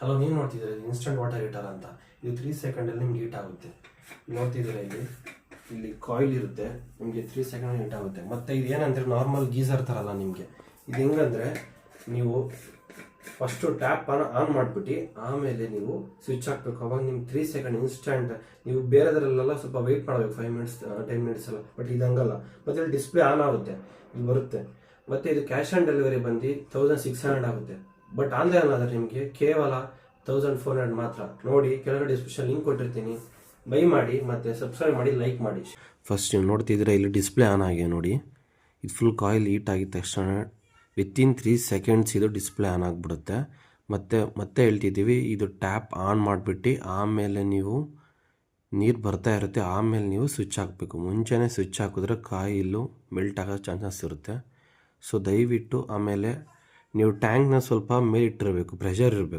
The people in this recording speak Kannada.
ಹಲೋ ನೀವು ನೋಡ್ತಿದ್ರೆ ಇನ್ಸ್ಟಂಟ್ ವಾಟರ್ ಹೀಟರ್ ಅಂತ. ಇದು ತ್ರೀ ಸೆಕೆಂಡಲ್ಲಿ ನಿಮ್ಗೆ ಹೀಟ್ ಆಗುತ್ತೆ. ನೋಡ್ತಿದ್ದೀರಾ ಇಲ್ಲಿ? ಇಲ್ಲಿ ಕಾಯಿಲ್ ಇರುತ್ತೆ. ನಿಮಗೆ ತ್ರೀ ಸೆಕೆಂಡ್ ಹೀಟ್ ಆಗುತ್ತೆ. ಮತ್ತೆ ಇದು ಏನಂದ್ರೆ ನಾರ್ಮಲ್ ಗೀಸರ್ ಥರಲ್ಲ ನಿಮಗೆ. ಇದು ಹೆಂಗಂದ್ರೆ ನೀವು ಫಸ್ಟು ಟ್ಯಾಪ್ ಆನ್ ಆನ್ ಮಾಡಿಬಿಟ್ಟು ಆಮೇಲೆ ನೀವು ಸ್ವಿಚ್ ಹಾಕಬೇಕು. ಅವಾಗ ನಿಮ್ಗೆ ತ್ರೀ ಸೆಕೆಂಡ್ ಇನ್ಸ್ಟಂಟ್ ನೀವು ಬೇರೆದ್ರಲ್ಲೆಲ್ಲ ಸ್ವಲ್ಪ ವೆಯ್ಟ್ ಮಾಡಬೇಕು. ಫೈವ್ ಮಿನಿಟ್ಸ್ ಟೆನ್ ಮಿನಿಟ್ಸ್ ಎಲ್ಲ. ಬಟ್ ಇದು ಹಂಗಲ್ಲ. ಮತ್ತೆ ಇಲ್ಲಿ ಡಿಸ್ಪ್ಲೇ ಆನ್ ಆಗುತ್ತೆ. ಇಲ್ಲಿ ಬರುತ್ತೆ. ಮತ್ತೆ ಇದು ಕ್ಯಾಶ್ ಆನ್ ಡೆಲಿವರಿ ಬಂದು ತೌಸಂಡ್ ಸಿಕ್ಸ್ ಹಂಡ್ರೆಡ್ ಆಗುತ್ತೆ. ಬಟ್ ಆನ್ಲೈನ್ ಆದರೆ ನಿಮಗೆ ಕೇವಲ ತೌಸಂಡ್ ಫೋರ್ ಹಂಡ್ರೆಡ್ ಮಾತ್ರ. ನೋಡಿ, ಕೆಳಗಡೆ ಸ್ಪೆಷಲ್ ಲಿಂಕ್ ಕೊಟ್ಟಿರ್ತೀನಿ. ಬೈ ಮಾಡಿ, ಮತ್ತೆ ಸಬ್ಸ್ಕ್ರೈಬ್ ಮಾಡಿ ಲೈಕ್ ಮಾಡಿ. ಫಸ್ಟ್ ನೀವು ನೋಡ್ತಿದ್ರೆ ಇಲ್ಲಿ ಡಿಸ್ಪ್ಲೇ ಆನ್ ಆಗಿದೆ ನೋಡಿ. ಇದು ಫುಲ್ ಕಾಯಿಲ್ ಹೀಟ್ ಆಗಿದ ತಕ್ಷಣ ವಿತಿನ್ ತ್ರೀ ಸೆಕೆಂಡ್ಸ್ ಇದು ಡಿಸ್ಪ್ಲೇ ಆನ್ ಆಗಿಬಿಡುತ್ತೆ. ಮತ್ತು, ಮತ್ತೆ ಹೇಳ್ತಿದ್ದೀವಿ, ಇದು ಟ್ಯಾಪ್ ಆನ್ ಮಾಡಿಬಿಟ್ಟು ಆಮೇಲೆ ನೀವು ನೀರು ಬರ್ತಾ ಇರುತ್ತೆ, ಆಮೇಲೆ ನೀವು ಸ್ವಿಚ್ ಹಾಕಬೇಕು. ಮುಂಚೆನೇ ಸ್ವಿಚ್ ಹಾಕಿದ್ರೆ ಕಾಯಿಲು ಮೆಲ್ಟ್ ಆಗೋ ಚಾನ್ಸಸ್ ಇರುತ್ತೆ. ಸೊ ದಯವಿಟ್ಟು ಆಮೇಲೆ ನೀವು ಟ್ಯಾಂಕ್ನ ಸ್ವಲ್ಪ ಮೇಲಿಟ್ಟಿರಬೇಕು ಪ್ರೆಷರ್ ಇರಬೇಕು.